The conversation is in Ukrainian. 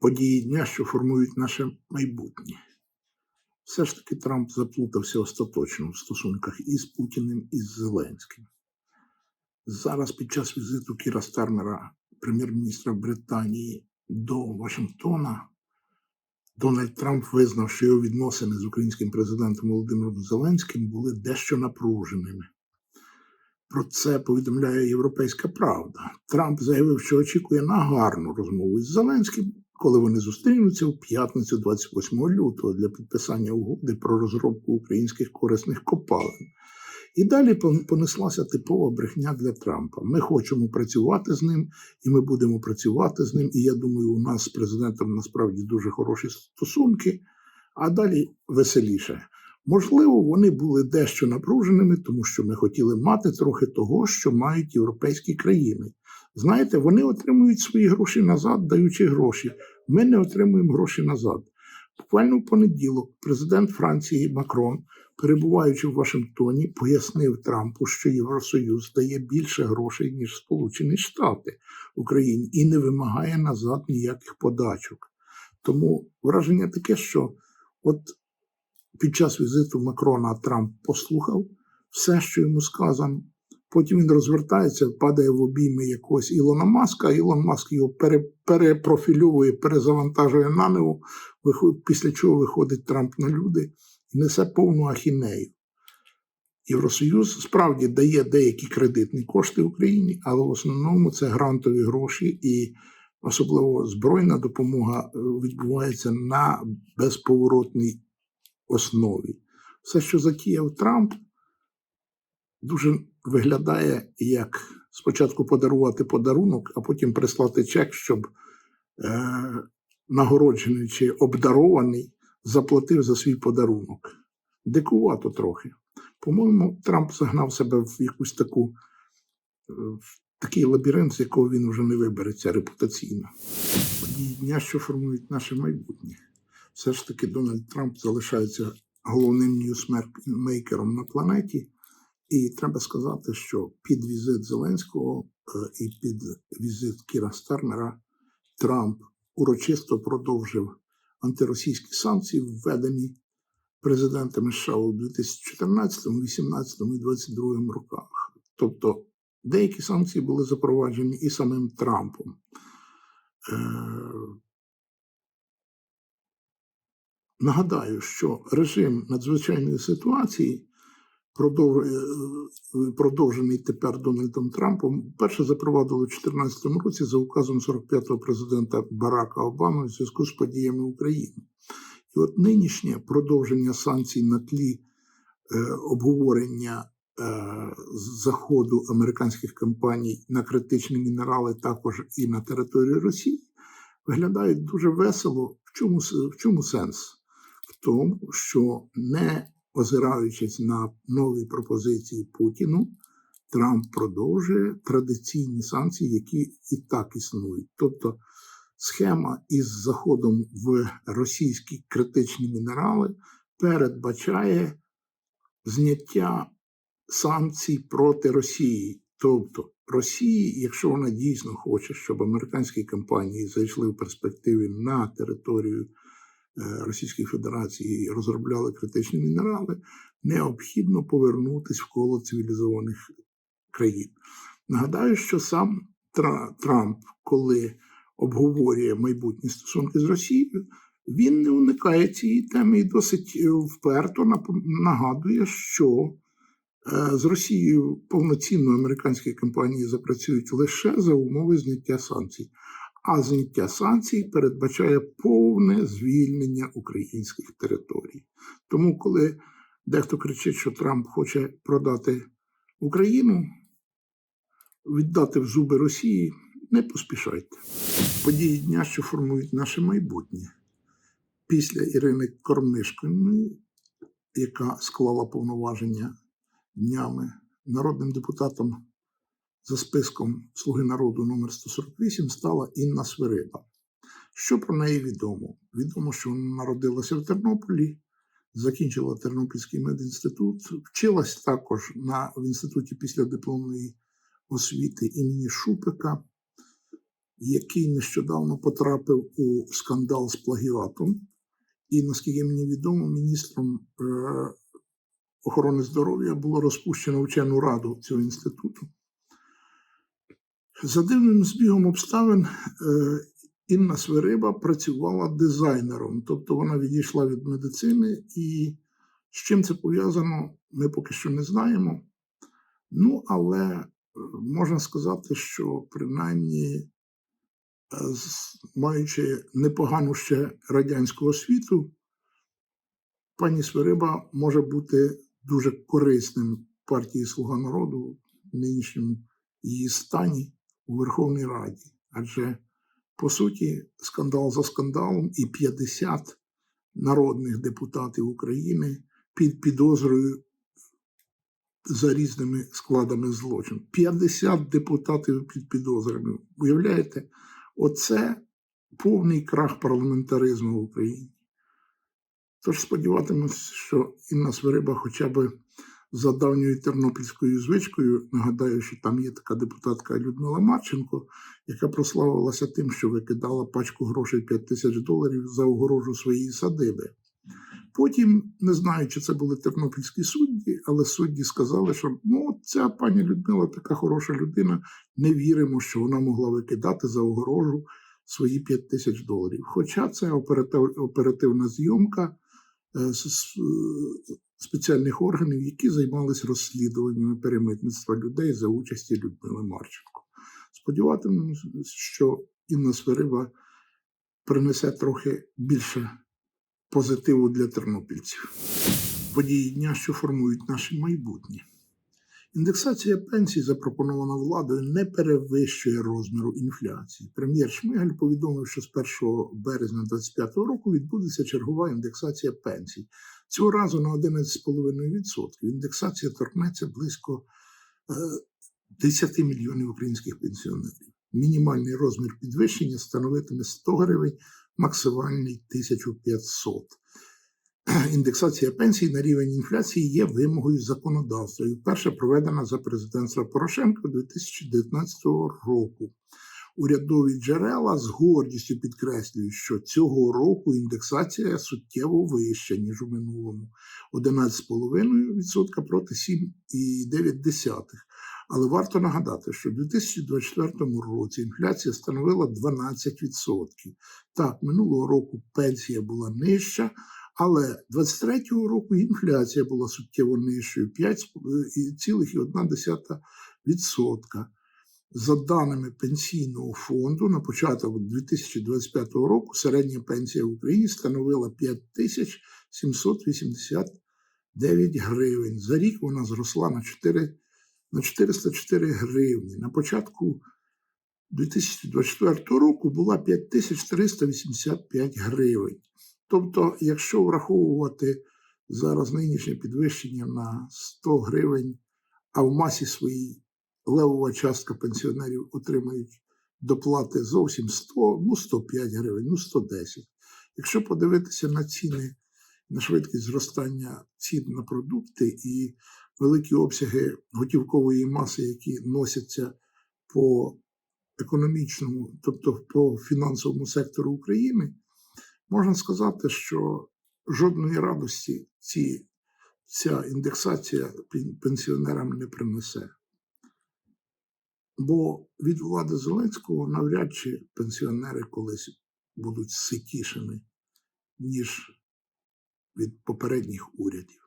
події дня, що формують наше майбутнє. Все ж таки Трамп заплутався остаточно в стосунках із Путіним і з Зеленським. Зараз під час візиту Кіра Стармера, прем'єр-міністра Британії, до Вашингтона, Дональд Трамп визнав, що його відносини з українським президентом Володимиром Зеленським були дещо напруженими. Про це повідомляє Європейська Правда. Трамп заявив, що очікує на гарну розмову з Зеленським, коли вони зустрінуться у п'ятницю, 28 лютого, для підписання угоди про розробку українських корисних копалин. І далі понеслася типова брехня для Трампа. Ми хочемо працювати з ним, і ми будемо працювати з ним. І я думаю, у нас з президентом насправді дуже хороші стосунки, а далі веселіше. Можливо, вони були дещо напруженими, тому що ми хотіли мати трохи того, що мають європейські країни. Знаєте, вони отримують свої гроші назад, даючи гроші. Ми не отримуємо гроші назад. Буквально в понеділок президент Франції Макрон, перебуваючи в Вашингтоні, пояснив Трампу, що Євросоюз дає більше грошей, ніж Сполучені Штати Україні, і не вимагає назад ніяких подачок. Тому враження таке, що от під час візиту Макрона Трамп послухав все, що йому сказано. Потім він розвертається, падає в обійми якогось Ілона Маска. Ілон Маск його пере, перепрофільовує, перезавантажує наново, після чого виходить Трамп на люди і несе повну ахінею. Євросоюз справді дає деякі кредитні кошти Україні, але в основному це грантові гроші і особливо збройна допомога е, відбувається на безповоротній основі. Все, що затіяв Трамп, дуже виглядає як спочатку подарувати подарунок, а потім прислати чек, щоб е, нагороджений чи обдарований заплатив за свій подарунок. Дикувато трохи. По-моєму, Трамп загнав себе в якусь таку е, в такий лабіринт, з якого він вже не вибереться репутаційно. Події дня, що формують наше майбутнє. Все ж таки Дональд Трамп залишається головним ньюсмейкером на планеті. І треба сказати, що під візит Зеленського е, і під візит Кіра Стармера Трамп урочисто продовжив антиросійські санкції, введені президентами США у 2014, 2018 і 2022 роках. Тобто деякі санкції були запроваджені і самим Трампом. Е, Нагадаю, що режим надзвичайної ситуації, продовжений тепер Дональдом Трампом, перше запровадили у 2014 році за указом 45-го президента Барака Обами в зв'язку з подіями України. І от нинішнє продовження санкцій на тлі е, обговорення е, заходу американських компаній на критичні мінерали, також і на території Росії, виглядають дуже весело. В чому, в чому сенс? В тому, що не озираючись на нові пропозиції Путіну, Трамп продовжує традиційні санкції, які і так існують. Тобто схема із заходом в російські критичні мінерали передбачає зняття санкцій проти Росії. Тобто Росії, якщо вона дійсно хоче, щоб американські компанії зайшли в перспективі на територію Російської Федерації і розробляли критичні мінерали, необхідно повернутися в коло цивілізованих країн. Нагадаю, що сам Трамп, коли обговорює майбутні стосунки з Росією, він не уникає цієї теми і досить е, вперто нагадує, що е, з Росією повноцінно американські компанії запрацюють лише за умови зняття санкцій. А зняття санкцій передбачає повне звільнення українських територій. Тому, коли дехто кричить, що Трамп хоче продати Україну, віддати в зуби Росії, не поспішайте. Події дня, що формують наше майбутнє. Після Ірини Кормишкиної, яка склала повноваження днями народним депутатом за списком Слуги народу номер 148 стала Інна Свирида. Що про неї відомо? Відомо, що вона народилася в Тернополі, закінчила Тернопільський медінститут, вчилась також на, в інституті післядипломної освіти імені Шупика, який нещодавно потрапив у скандал з плагіатом. І, наскільки мені відомо, міністром е, охорони здоров'я було розпущено вчену раду цього інституту. За дивним збігом обставин е, Інна Свириба працювала дизайнером, тобто вона відійшла від медицини, і з чим це пов'язано, ми поки що не знаємо. Ну, але е, можна сказати, що принаймні, е, маючи непогану ще радянську освіту, пані Свириба може бути дуже корисним партії Слуга народу в нинішньому її стані у Верховній Раді. Адже, по суті, скандал за скандалом і 50 народних депутатів України під підозрою за різними складами злочину. 50 депутатів під підозрами. Уявляєте, оце повний крах парламентаризму в Україні. Тож сподіватимусь, що Інна Свириба хоча б за давньою тернопільською звичкою, нагадаю, що там є така депутатка Людмила Марченко, яка прославилася тим, що викидала пачку грошей 5 тисяч доларів за огорожу своєї садиби. Потім, не знаю, чи це були тернопільські судді, але судді сказали, що ну, ця пані Людмила така хороша людина, не віримо, що вона могла викидати за огорожу свої 5 тисяч доларів. Хоча це оператив- оперативна зйомка спеціальних органів, які займалися розслідуваннями перемитництва людей за участі Людмили Марченко. Сподіватимемося, що Інна Свириба принесе трохи більше позитиву для тернопільців. Події дня, що формують наше майбутнє. Індексація пенсій, запропонована владою, не перевищує розміру інфляції. Прем'єр Шмигаль повідомив, що з 1 березня 2025 року відбудеться чергова індексація пенсій. Цього разу на 11,5%. Індексація торкнеться близько е, 10 мільйонів українських пенсіонерів. Мінімальний розмір підвищення становитиме 100 гривень, максимальний 1500. Індексація пенсій на рівень інфляції є вимогою законодавства і вперше проведена за президентства Порошенка 2019 року. Урядові джерела з гордістю підкреслюють, що цього року індексація суттєво вища, ніж у минулому 11,5% проти 7,9%. Але варто нагадати, що в 2024 році інфляція становила 12%. Так, минулого року пенсія була нижча, але 23-го року інфляція була суттєво нижчою 5,1%. За даними пенсійного фонду, на початок 2025 року середня пенсія в Україні становила 5789 гривень. За рік вона зросла на 4, на 404 гривні. На початку 2024 року була 5385 гривень. Тобто, якщо враховувати зараз нинішнє підвищення на 100 гривень, а в масі своїй левова частка пенсіонерів отримають доплати зовсім 100, ну 105 гривень, ну 110. Якщо подивитися на ціни, на швидкість зростання цін на продукти і великі обсяги готівкової маси, які носяться по економічному, тобто по фінансовому сектору України, можна сказати, що жодної радості ці, ця індексація пенсіонерам не принесе. Бо від влади Зеленського навряд чи пенсіонери колись будуть ситішими, ніж від попередніх урядів.